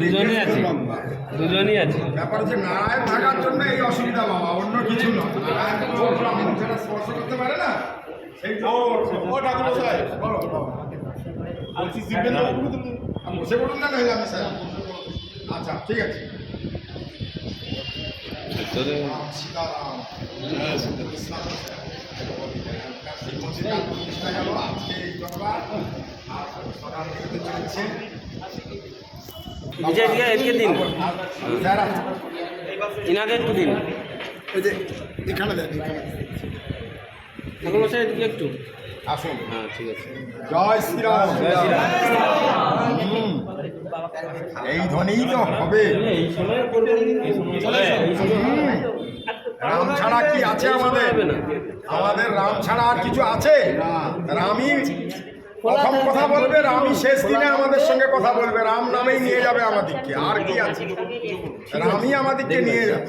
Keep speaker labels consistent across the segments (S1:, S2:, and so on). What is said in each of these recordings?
S1: দুজনই আছে। দুজনই আছে।
S2: ব্যাপার হচ্ছে নারায়ণ থাকার জন্য এই অসুবিধা বাবা অন্য কিছু না। নারায়ণ ছাড়া স্পর্শ করতে পারে না। সেই ও ও ঠাকুর মশাই বলো। বাবা বলছি শিখবেন তো বসে পড়ুন। না নাহলে আমি স্যার। আচ্ছা ঠিক আছে। সীতারাম। কৃষ্ণ শ্রীমতির প্রতিষ্ঠা গেল আজকে এই দরবার আর সকাল থেকে তো চলছে
S1: বিজয় এদিকে দিন?
S2: স্যার
S1: ইনাকে একটু দিন।
S2: এই যে এখানে দেন এখানে।
S1: ঠাকুর এদিকে একটু।
S2: আসুন।
S1: হ্যাঁ ঠিক আছে।
S2: জয় শ্রীরাম। এই ধ্বনিই তো হবে। রাম ছাড়া কি আছে আমাদের? আমাদের রাম ছাড়া আর কিছু আছে? রামই প্রথম কথা বলবে, রামই শেষ দিনে আমাদের সঙ্গে কথা বলবে, রাম নামেই নিয়ে যাবে আমাদেরকে, আর কি আছে? রামই আমাদেরকে নিয়ে যাবে।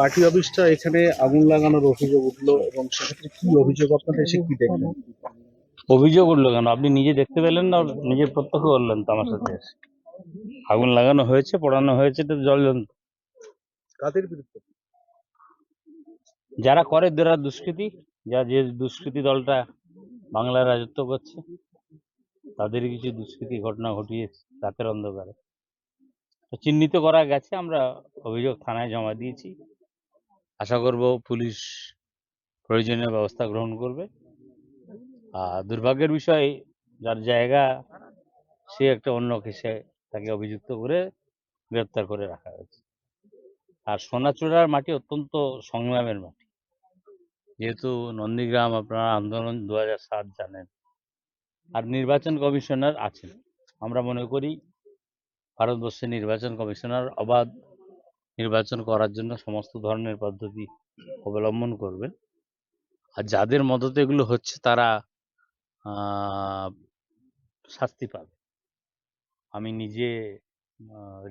S3: পার্টি অফিসটা এখানে আগুন লাগানোর অভিযোগ উঠল এবং সেক্ষেত্রে কি অভিযোগ আপনারা এসে কি দেখলেন?
S4: অভিযোগ উঠল কেন? আপনি নিজে দেখতে পেলেন না? নিজে প্রত্যক্ষ করলেন তো আমার সাথে? আগুন লাগানো হয়েছে পড়ানো হয়েছে তো জল
S3: কাদের বিরুদ্ধে?
S4: যারা করে যারা দুষ্কৃতি। যা যে দুষ্কৃতি দলটা বাংলায় রাজত্ব করছে তাদের কিছু দুষ্কৃতি ঘটনা ঘটিয়েছে রাতের অন্ধকারে। চিহ্নিত করা গেছে আমরা অভিযোগ থানায় জমা দিয়েছি। আশা করব পুলিশ প্রয়োজনীয় ব্যবস্থা গ্রহণ করবে। আর দুর্ভাগ্যের বিষয়, যার জায়গা, সে একটা অন্য কেসে তাকে অভিযুক্ত করে গ্রেপ্তার করে রাখা হয়েছে। আর সোনাচূড়ার মাটি অত্যন্ত সংগ্রামের মাটি। যেহেতু নন্দীগ্রাম আপনারা আন্দোলন দু সাত জানেন, আর নির্বাচন কমিশনার আছেন। আমরা মনে করি ভারতবর্ষের নির্বাচন কমিশনার অবাধ নির্বাচন করার জন্য সমস্ত ধরনের পদ্ধতি অবলম্বন করবেন আর যাদের মদতে এগুলো হচ্ছে তারা শাস্তি পাবে। আমি নিজে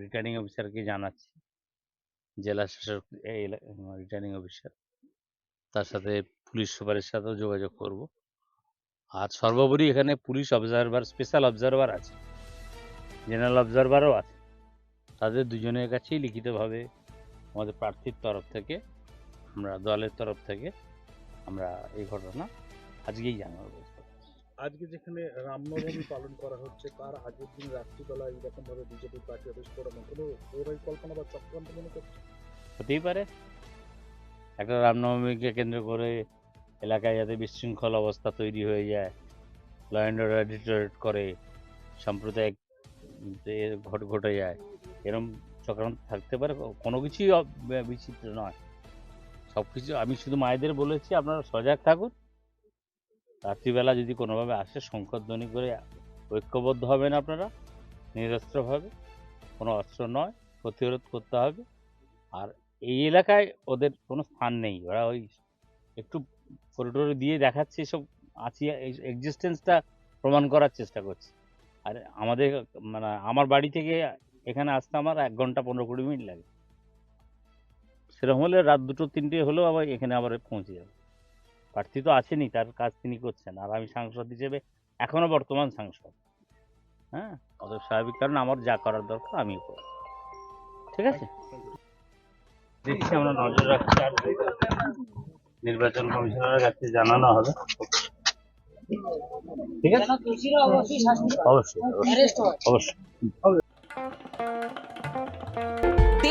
S4: রিটার্নিং অফিসারকে জানাচ্ছি, জেলা শাসক রিটার্নিং অফিসার তার সাথে পুলিশ সুপারের সাথেও যোগাযোগ করব। আর সর্বোপরি এখানে পুলিশ অবজারভার স্পেশাল অবজারভার আছে। জেনারেল অবজারভারও আছে। তাদের দুজনের কাছেই লিখিতভাবে আমাদের প্রার্থীর তরফ থেকে আমরা দলের তরফ থেকে আমরা এই ঘটনা আজকেই জানাব।
S3: আজকে যেখানে রামনবমী পালন করা হচ্ছে তার আগের দিন রাত্রিবেলা এইরকম ভাবে বিজেপি পার্টি অফিস করানো কোনো পরিকল্পনা বা চক্রান্ত মনে করছে
S4: হতেই পারে। একটা রামনবমীকে কেন্দ্র করে এলাকায় যাতে বিশৃঙ্খল অবস্থা তৈরি হয়ে যায় ল অ্যান্ড অর্ডার ডিটোরেট করে সাম্প্রদায়িক ঘট ঘটে যায় এরম চক্রান্ত থাকতে পারে কোনো কিছুই বিচিত্র নয়। সব কিছু আমি শুধু মায়েদের বলেছি, আপনারা সজাগ থাকুন। রাত্রিবেলা যদি কোনোভাবে আসে শঙ্করধ্বনি করে ঐক্যবদ্ধ হবেন আপনারা, নিরস্ত্রভাবে, কোনো অস্ত্র নয়, প্রতিরোধ করতে হবে। আর এই এলাকায় ওদের কোনো স্থান নেই, ওরা ওই একটু করিডোরে দিয়ে দেখাচ্ছে এসব আছি এক্সিস্টেন্সটা প্রমাণ করার চেষ্টা করছে। আর আমাদের মানে আমার বাড়ি থেকে এখানে আসতে আমার এক ঘণ্টা পনেরো কুড়ি মিনিট লাগে। সেরকম হলে রাত দুটো তিনটে হলেও আবার এখানে আবার পৌঁছে যাবে। প্রার্থী তো আসেনি তার কাজ তিনি করছেন। আর আমি সাংসদ হিসেবে এখনও বর্তমান সাংসদ। হ্যাঁ অতএব স্বাভাবিক কারণ আমার যা করার দরকার আমিও করব। ঠিক আছে? দেখছি আমরা নজর রাখছি আর নির্বাচন কমিশনারের কাছে জানানো হবে। ঠিক আছে? অবশ্যই। অবশ্যই। অবশ্যই।